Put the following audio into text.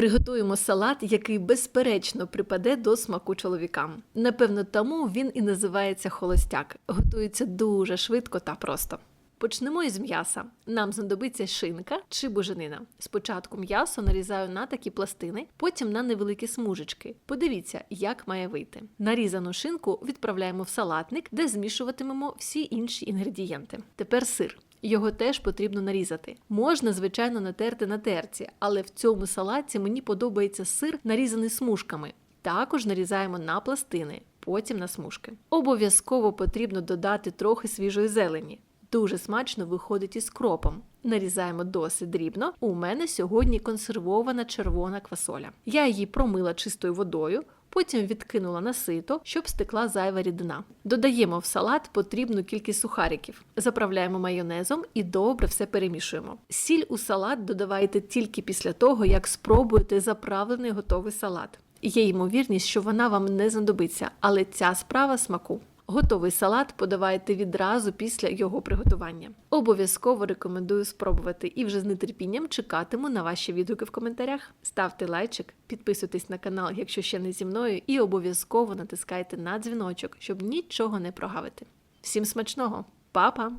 Приготуємо салат, який безперечно припаде до смаку чоловікам. Напевно, тому він і називається холостяк. Готується дуже швидко та просто. Почнемо із м'яса. Нам знадобиться шинка чи буженина. Спочатку м'ясо нарізаю на такі пластини, потім на невеликі смужечки. Подивіться, як має вийти. Нарізану шинку відправляємо в салатник, де змішуватимемо всі інші інгредієнти. Тепер сир. Його теж потрібно нарізати. Можна, звичайно, натерти на терці, але в цьому салаті мені подобається сир, нарізаний смужками. Також нарізаємо на пластини, потім на смужки. Обов'язково потрібно додати трохи свіжої зелені. Дуже смачно виходить із кропом. Нарізаємо досить дрібно. У мене сьогодні консервована червона квасоля. Я її промила чистою водою, потім відкинула на сито, щоб стекла зайва рідина. Додаємо в салат потрібну кількість сухариків, заправляємо майонезом і добре все перемішуємо. Сіль у салат додавайте тільки після того, як спробуєте заправлений готовий салат. Є ймовірність, що вона вам не знадобиться, але ця справа смаку. Готовий салат подавайте відразу після його приготування. Обов'язково рекомендую спробувати і вже з нетерпінням чекатиму на ваші відгуки в коментарях. Ставте лайчик, підписуйтесь на канал, якщо ще не зі мною, і обов'язково натискайте на дзвіночок, щоб нічого не прогавити. Всім смачного, Па-па!